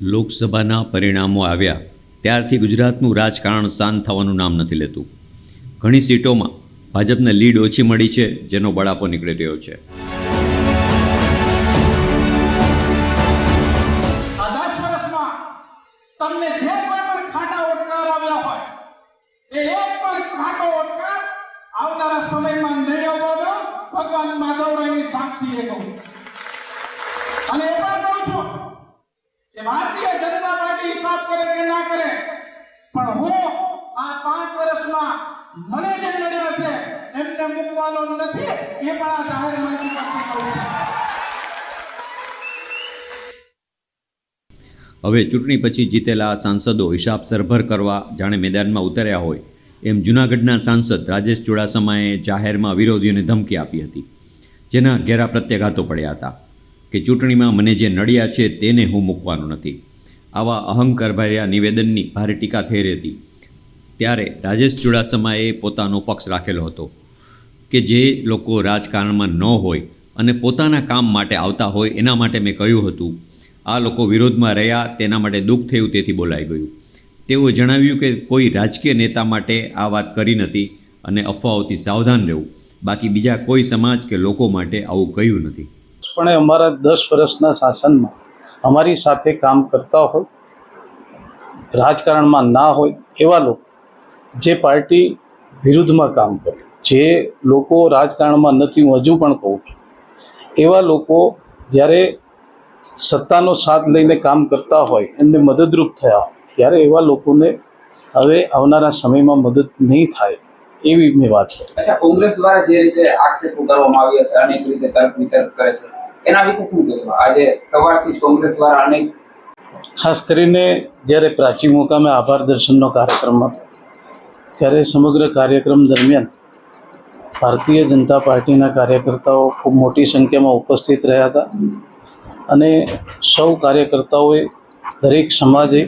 લોકસભાના પરિણામો આવ્યા. ત્યારથી ગુજરાતનું રાજકારણ શાંત થવાનું નામ નથી લેતું. ઘણી સીટોમાં ભાજપને લીડ ઓછી મળી છે, જેનો બળાપો નીકળી રહ્યો છે. કહું. અને એ પણ કહું છું કે ભારતીય જનતા પાર્ટી હિસાબ કરે કે ના કરે? પણ હું આ પાંચ વર્ષમાં મને જે નડ્યા છે, એમને મૂકવાનો નથી, એ પણ આ જાહેર મંચ હવે ચૂંટણી પછી જીતેલા સાંસદો હિસાબ સરભર કરવા જાણે મેદાનમાં ઉતર્યા હોય, એમ જૂનાગઢના સાંસદ રાજેશ ચુડાસમાએ જાહેરમાં વિરોધીઓને ધમકી આપી હતી, જેના ઘેરા પ્રત્યાઘાતો પડ્યા હતા. કે ચૂંટણીમાં મને જે નડ્યા છે તેને હું મૂકવાનો નથી. આવા અહંકારભર્યા નિવેદનની ભારે ટીકા થઈ રહી હતી. ત્યારે રાજેશ ચુડાસમાએ પોતાનો પક્ષ રાખેલો હતો કે જે લોકો રાજકારણમાં ન હોય અને પોતાના કામ માટે આવતા હોય એના માટે મેં કહ્યું હતું. આ લોકો વિરોધમાં રહ્યા, તેના માટે દુઃખ થયું, તેથી બોલાઈ ગયું. તેઓએ જણાવ્યું કે કોઈ રાજકીય નેતા માટે આ વાત કરી નથી અને અફવાઓથી સાવધાન રહેવું. બાકી બીજા કોઈ સમાજ કે લોકો માટે આવું કહ્યું નથી. પણ અમારા દસ વર્ષના શાસનમાં અમારી સાથે કામ કરતા હોય, રાજકારણમાં ના હોય, એવા લોકો જે પાર્ટી વિરુદ્ધમાં કામ કરે, જે લોકો રાજકારણમાં નથી, હું હજુ પણ કહું છું, એવા લોકો જ્યારે સત્તાનો સાથ લઈને કામ કરતા હોય, એમને મદદરૂપ થયા હોય, ત્યારે એવા લોકોને હવે આવનારા સમયમાં મદદ નહીં થાય, એવી મેં વાત કરી. અચ્છા, કોંગ્રેસ દ્વારા જે રીતે આક્ષેપો કરવામાં આવ્યા છે, અનેક રીતે તર્ક વિતર્ક કરે છે એના વિશે શું કહેશો? આજે સવારથી કોંગ્રેસ દ્વારા અનેક ખાસ કરીને જ્યારે પ્રાચી મુકામે આભાર દર્શનનો કાર્યક્રમ હતો, ત્યારે સમગ્ર કાર્યક્રમ દરમિયાન ભારતીય જનતા પાર્ટીના કાર્યકર્તાઓ ખૂબ મોટી સંખ્યામાં ઉપસ્થિત રહ્યા હતા અને સૌ કાર્યકર્તાઓએ દરેક સમાજે,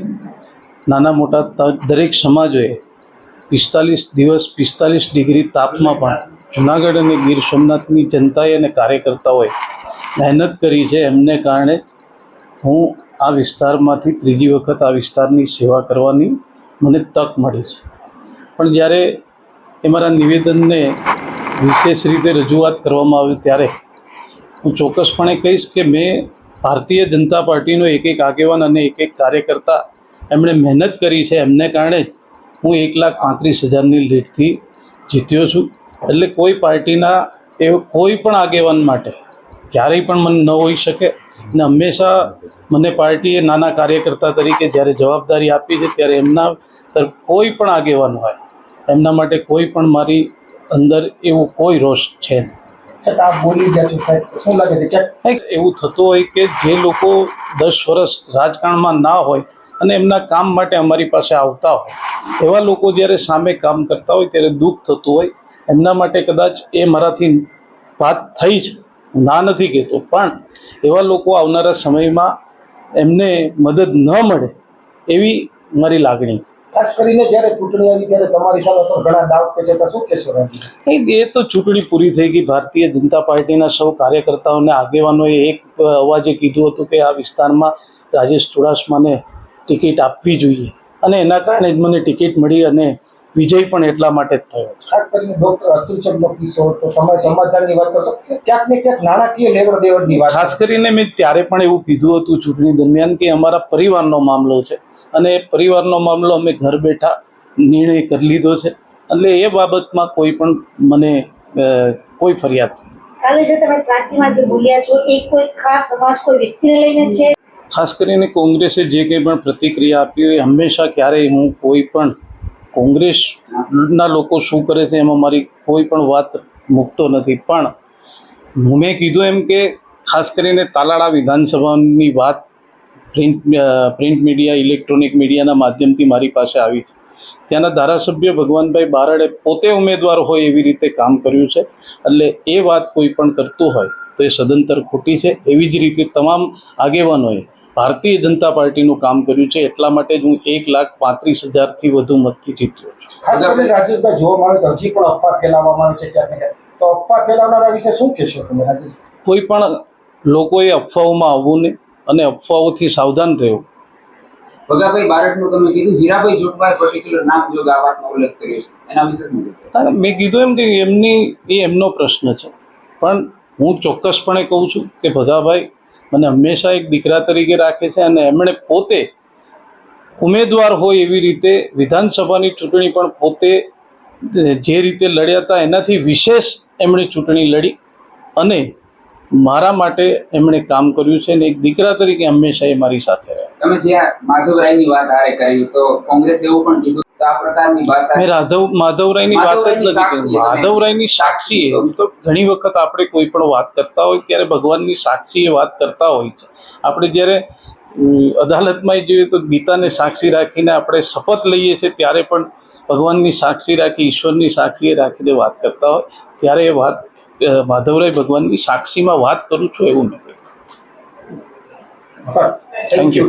નાના મોટા દરેક સમાજોએ પિસ્તાલીસ દિવસ, પિસ્તાલીસ ડિગ્રી તાપમાં પણ જુનાગઢ અને ગીર સોમનાથની જનતાએ અને કાર્યકર્તાઓએ મહેનત કરી છે એમને કારણે હું આ વિસ્તારમાંથી ત્રીજી વખત આ વિસ્તારની સેવા કરવાની મને તક મળી છે. પણ જ્યારે એ મારા નિવેદનને વિશેષ રીતે રજૂઆત કરવામાં આવી ત્યારે હું ચોક્કસપણે કહીશ કે મેં ભારતીય જનતા પાર્ટીનો એક એક આગેવાન અને એક એક કાર્યકર્તા એમણે મહેનત કરી છે. એમને કારણે જ હું એક લાખ પાંત્રીસ હજારની લીડથી જીત્યો છું. એટલે કોઈ પાર્ટીના એ કોઈ પણ આગેવાન માટે ક્યારેય પણ મને ન હોઈ શકે. અને હંમેશા મને પાર્ટીએ નાના કાર્યકર્તા તરીકે જ્યારે જવાબદારી આપી છે ત્યારે એમના તરફ કોઈ પણ આગેવાન હોય એમના માટે કોઈ પણ મારી અંદર એવો કોઈ રોષ છે એવું થતું હોય કે જે લોકો દસ વર્ષ રાજકારણમાં ના હોય અને એમના કામ માટે અમારી પાસે આવતા હોય એવા લોકો જ્યારે સામે કામ કરતા હોય ત્યારે દુઃખ થતું હોય એમના માટે કદાચ એ મારાથી વાત થઈ છે હું ના નથી કહેતો. પણ એવા લોકો આવનારા સમયમાં એમને મદદ ન મળે એવી મારી લાગણી ખાસ કરીને જ્યારે ચૂંટણી આવી ત્યારે તમારી સામે પણ ઘણા ડાઉટ કે છે શું કહેશો એ તો ચૂંટણી પૂરી થઈ ગઈ. ભારતીય જનતા પાર્ટીના સૌ કાર્યકર્તાઓને આગેવાનોએ એક અવાજે કીધું હતું કે આ વિસ્તારમાં રાજેશ ચુડાસમાને ટિકિટ આપવી જોઈએ. અને એના કારણે જ મને ટિકિટ મળી અને વિજય પણ એટલા માટે જ થયો ખાસ કરીને ડોક્ટર અતુલચંદનો કિસ્સો તો તમારે સમાધાનની વાત કરશો. ક્યાંક ને ક્યાંક નાણાકીય લેવડ દેવડની વાત ખાસ કરીને મેં ત્યારે પણ એવું કીધું હતું ચૂંટણી દરમિયાન કે અમારા પરિવારનો મામલો છે અને એ પરિવારનો મામલો અમે ઘર બેઠા નિર્ણય કરી લીધો છે. એટલે એ બાબતમાં કોઈ પણ મને કોઈ ફરિયાદ. કાલે જે તમે પ્રાચીમાં જે બોલ્યા છો એ કોઈ ખાસ સમાજ કોઈ વ્યક્તિને લઈને છે? ખાસ કરીને કોંગ્રેસે જે કંઈ પણ પ્રતિક્રિયા આપી હોય હંમેશા ક્યારેય હું કોઈ પણ કોંગ્રેસના લોકો શું કરે છે એમાં મારી કોઈ પણ વાત મૂકતો નથી. પણ મેં કીધું એમ કે ખાસ કરીને તાલાળા વિધાનસભાની વાત પ્રિન્ટ પ્રિન્ટ મીડિયા, ઇલેક્ટ્રોનિક મીડિયાના માધ્યમથી મારી પાસે આવી છે. ત્યાંના ધારાસભ્ય ભગવાનભાઈ બારડે પોતે ઉમેદવાર હોય એવી રીતે કામ કર્યું છે. એટલે એ વાત કોઈ પણ કરતું હોય તો એ સદંતર ખોટી છે. એવી જ રીતે તમામ આગેવાનોએ ભારતીય જનતા પાર્ટીનું કામ કર્યું છે એટલા માટે જ હું એક લાખ પાંત્રીસ હજારથી વધુ મતથી જીત્યો છું. ખાસ કરીને રાજેશભાઈ જોવામાં આવે તો હજી પણ અફવા ફેલાવવામાં આવે છે ક્યાંક તો અફવા ફેલાવનારા વિશે શું કહેશો તમે રાજેશ? કોઈ પણ લોકોએ અફવાઓમાં આવવું નહીં અને અફવાઓથી સાવધાન રહેવું. ભગાભાઈ તમે કીધું હીરાભાઈ જોટવાએ પર્ટિક્યુલર નામ જોગ આ ઉલ્લેખ કર્યો છે. એના વિશે શું મેં કીધું એમ કે એમની એ એમનો પ્રશ્ન છે. પણ હું ચોક્કસપણે કહું છું કે ભગાભાઈ મને હંમેશા એક દીકરા તરીકે રાખે છે અને એમણે પોતે ઉમેદવાર હોય એવી રીતે વિધાનસભાની ચૂંટણી પણ પોતે જે રીતે લડ્યા હતા એનાથી વિશેષ એમણે ચૂંટણી લડી અને મારા માટે એમણે કામ કર્યું છે અને એક દીકરા તરીકે હંમેશા એ મારી સાથે રહ્યા. તમે જે માધવરાયની વાત હારે કરી, તો કોંગ્રેસ એવું પણ કીધું તો આ પ્રકારની ભાષા મેં રાધવ માધવરાયની વાત જ નથી કરી. માધવરાયની સાક્ષી. એમ તો ઘણી વખત આપણે કોઈ પણ વાત કરતા હોય ત્યારે ભગવાનની સાક્ષી એ વાત કરતા હોય છે. આપણે જ્યારે અદાલતમાં જોઈએ તો ગીતાને સાક્ષી રાખીને આપણે શપથ લઈએ છીએ ત્યારે પણ ભગવાનની સાક્ષી રાખી ઈશ્વરની સાક્ષી રાખીને વાત કરતા હોય. ત્યારે એ વાત માધવરાય ભગવાનની સાક્ષીમાં વાત કરું છું એવું નથી. Thank you